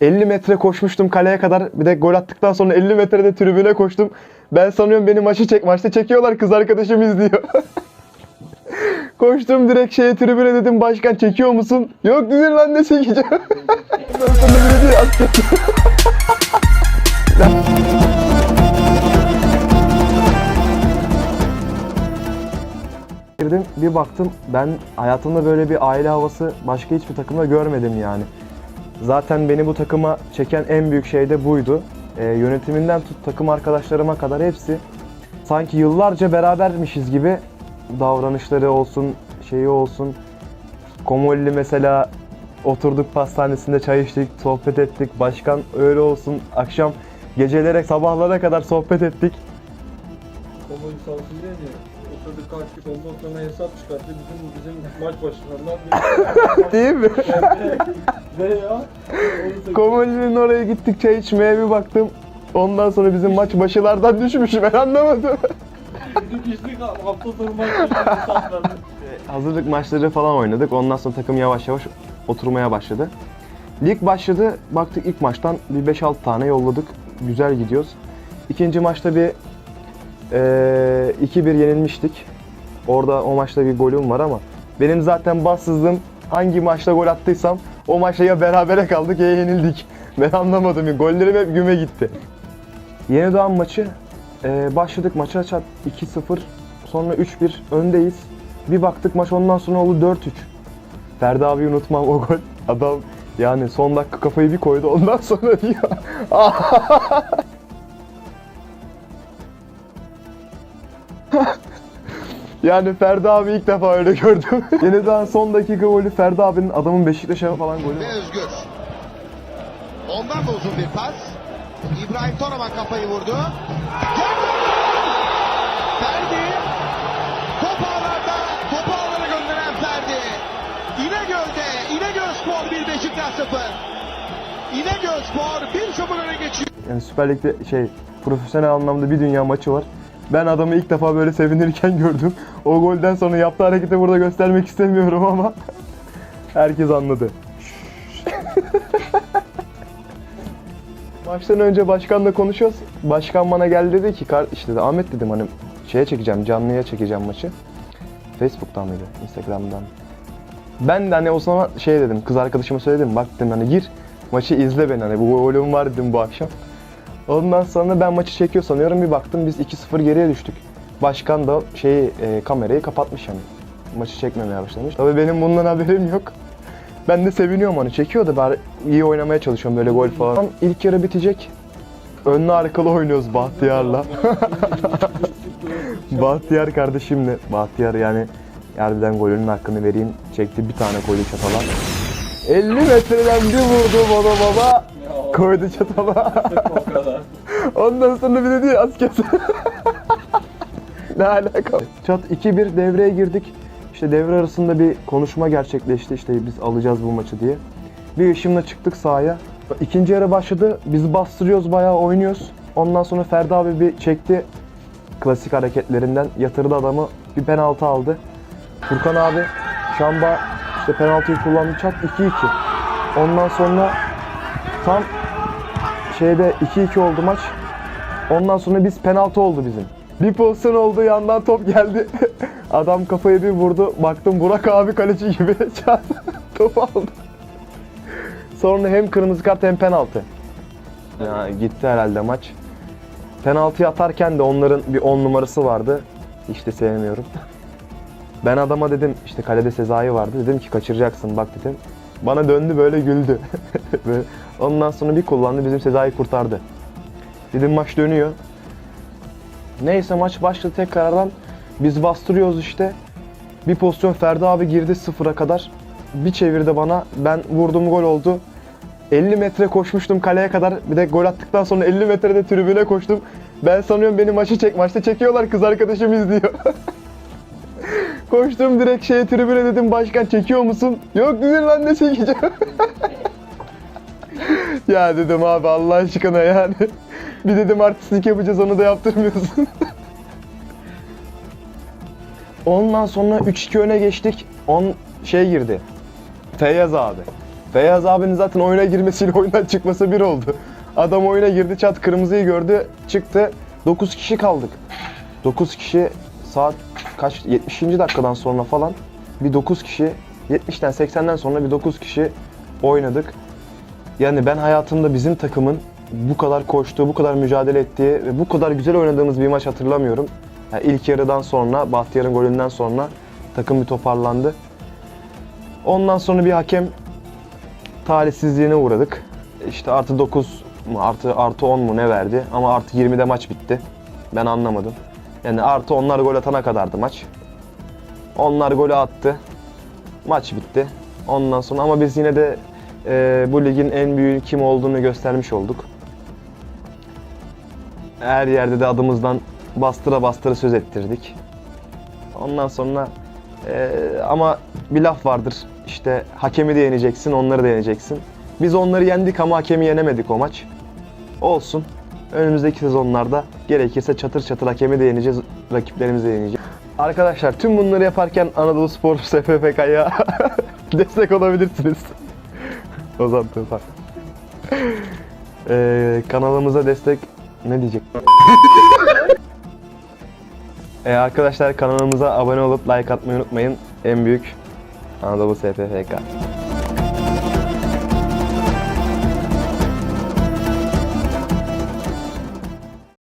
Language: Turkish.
50 metre koşmuştum kaleye kadar. Bir de gol attıktan sonra 50 metrede tribüne koştum. Ben sanıyorum beni maçı çek maçta çekiyorlar kız arkadaşım izliyor. Koştum direkt şeye tribüne dedim başkan çekiyor musun? Yok dedi lan ne çekeceğim. Ondan sonra biri diyor, "Az çek." Girdim bir baktım ben hayatımda böyle bir aile havası başka hiçbir takımda görmedim yani. Zaten beni bu takıma çeken en büyük şey de buydu. Ee, yönetiminden tut takım arkadaşlarıma kadar hepsi sanki yıllarca berabermişiz gibi davranışları olsun, şeyi olsun. Komolli mesela oturduk pastanesinde çay içtik, sohbet ettik. Başkan öyle olsun. Akşam gecelere, sabahlara kadar sohbet ettik. Koma lisansı diye mi? Oturduk kalktık ondan sonra hesap çıkarttı. Bizim bizim maç başlarından Değil mi? Ne ya? Onu Komolli'nin oraya gittik çay içmeye bir baktım. Ondan sonra bizim maç başılardan düşmüş ben anlamadım. Gittik içtik hafta sonu maç başlarından hesaplardı. Hazırlık maçları falan oynadık. Ondan sonra takım yavaş yavaş oturmaya başladı. Lig başladı. Baktık ilk maçtan bir 5-6 tane yolladık. Güzel gidiyoruz. İkinci maçta bir 2-1 yenilmiştik. Orada o maçta bir golüm var ama benim zaten bassızlığım hangi maçta gol attıysam o maçta ya berabere kaldık ya yenildik. Ben anlamadım. Gollerim hep güme gitti. Yeni Doğan maçı eee, başladık maça çat 2-0 sonra 3-1 öndeyiz. Bir baktık maç ondan sonra oldu 4-3. Ferdi abi unutmam o gol. Adam yani son dakika kafayı bir koydu ondan sonra diyor. yani Ferdi abi ilk defa öyle gördüm. Yine daha son dakika golü Ferdi abinin adamın Beşiktaş'a falan golü. ve Özgür. Ondan da uzun bir pas. İbrahim Toraman kafayı vurdu. Ferdi. Top ağlarda. Topu ağlara gönderen Ferdi. İnegöl'de. İnegöl Spor 1 Beşiktaş 0. İnegöl Spor 1-0 öne geçiyor. Yani Süper Lig'de şey profesyonel anlamda bir dünya maçı var. Ben adamı ilk defa böyle sevinirken gördüm. O golden sonra yaptığı hareketi burada göstermek istemiyorum ama herkes anladı. Maçtan önce başkanla konuşuyoruz. Başkan bana geldi dedi ki "Kar- işte dedi, Ahmet dedim hani şeye çekeceğim, canlıya çekeceğim maçı. Facebook'tan mıydı, Instagram'dan? Ben de hani o zaman şey dedim, kız arkadaşıma söyledim. Bak dedim hani gir, maçı izle beni hani bu golüm var dedim bu akşam. Ondan sonra ben maçı çekiyor sanıyorum bir baktım biz 2-0 geriye düştük. Başkan da şeyi e, kamerayı kapatmış yani. Maçı çekmemeye başlamış. Tabii benim bundan haberim yok. Ben de seviniyorum hani çekiyor da bari iyi oynamaya çalışıyorum böyle gol falan. İlk yarı bitecek. Önlü arkalı oynuyoruz Bahtiyar'la. Bahtiyar kardeşimle. Bahtiyar yani harbiden golünün hakkını vereyim. Çekti bir tane koydu çatala. 50 metreden bir vurdu baba baba. Koydu çatala. Ondan sonra bir de diyor az kes. ne alaka? Çat 2-1 devreye girdik. İşte devre arasında bir konuşma gerçekleşti. İşte biz alacağız bu maçı diye. Bir ışımla çıktık sahaya. İkinci yarı başladı. Biz bastırıyoruz bayağı oynuyoruz. Ondan sonra Ferdi abi bir çekti. Klasik hareketlerinden yatırdı adamı. Bir penaltı aldı. Furkan abi Şamba işte penaltıyı kullandı. Çat 2-2. Ondan sonra tam şeyde 2-2 oldu maç. Ondan sonra biz penaltı oldu bizim. Bir pozisyon oldu yandan top geldi. Adam kafayı bir vurdu. Baktım Burak abi kaleci gibi çarptı. Topu aldı. Sonra hem kırmızı kart hem penaltı. Ya gitti herhalde maç. Penaltıyı atarken de onların bir 10 numarası vardı. İşte sevmiyorum. Ben adama dedim işte kalede Sezai vardı. Dedim ki kaçıracaksın bak dedim. Bana döndü böyle güldü. Ondan sonra bir kullandı bizim Sezai kurtardı. Dedim maç dönüyor. Neyse maç başladı tekrardan. Biz bastırıyoruz işte. Bir pozisyon Ferdi abi girdi sıfıra kadar. Bir çevirdi bana. Ben vurdum gol oldu. 50 metre koşmuştum kaleye kadar. Bir de gol attıktan sonra 50 metrede tribüne koştum. Ben sanıyorum beni maçı çek maçta çekiyorlar kız arkadaşım izliyor. Koştum direkt şeye tribüne dedim başkan çekiyor musun? Yok dedim lan ne çekeceğim. ya dedim abi Allah aşkına yani. Bir dedim artistlik yapacağız onu da yaptırmıyorsun. Ondan sonra 3-2 öne geçtik. On şey girdi. Feyyaz abi. Feyyaz abinin zaten oyuna girmesiyle oyundan çıkması bir oldu. Adam oyuna girdi, çat kırmızıyı gördü, çıktı. 9 kişi kaldık. 9 kişi saat kaç 70. dakikadan sonra falan bir 9 kişi 70'ten 80'den sonra bir 9 kişi oynadık. Yani ben hayatımda bizim takımın bu kadar koştuğu, bu kadar mücadele ettiği ve bu kadar güzel oynadığımız bir maç hatırlamıyorum. Yani ilk yarıdan sonra, Bahtiyar'ın golünden sonra takım bir toparlandı. Ondan sonra bir hakem talihsizliğine uğradık. İşte artı 9 mu artı artı 10 mu ne verdi ama artı 20'de maç bitti. Ben anlamadım. Yani artı onlar gol atana kadardı maç. Onlar golü attı. Maç bitti. Ondan sonra ama biz yine de e, bu ligin en büyüğü kim olduğunu göstermiş olduk. Her yerde de adımızdan bastıra bastıra söz ettirdik. Ondan sonra e, ama bir laf vardır. İşte hakemi de yeneceksin, onları da yeneceksin. Biz onları yendik ama hakemi yenemedik o maç. Olsun. Önümüzdeki sezonlarda gerekirse çatır çatır hakemi de yeneceğiz, rakiplerimizi de yeneceğiz. Arkadaşlar tüm bunları yaparken Anadolu Spor SFFK'ya destek olabilirsiniz. Ozan Tufan. Ee, kanalımıza destek ne diyecek? ee, arkadaşlar kanalımıza abone olup like atmayı unutmayın. En büyük Anadolu SFFK.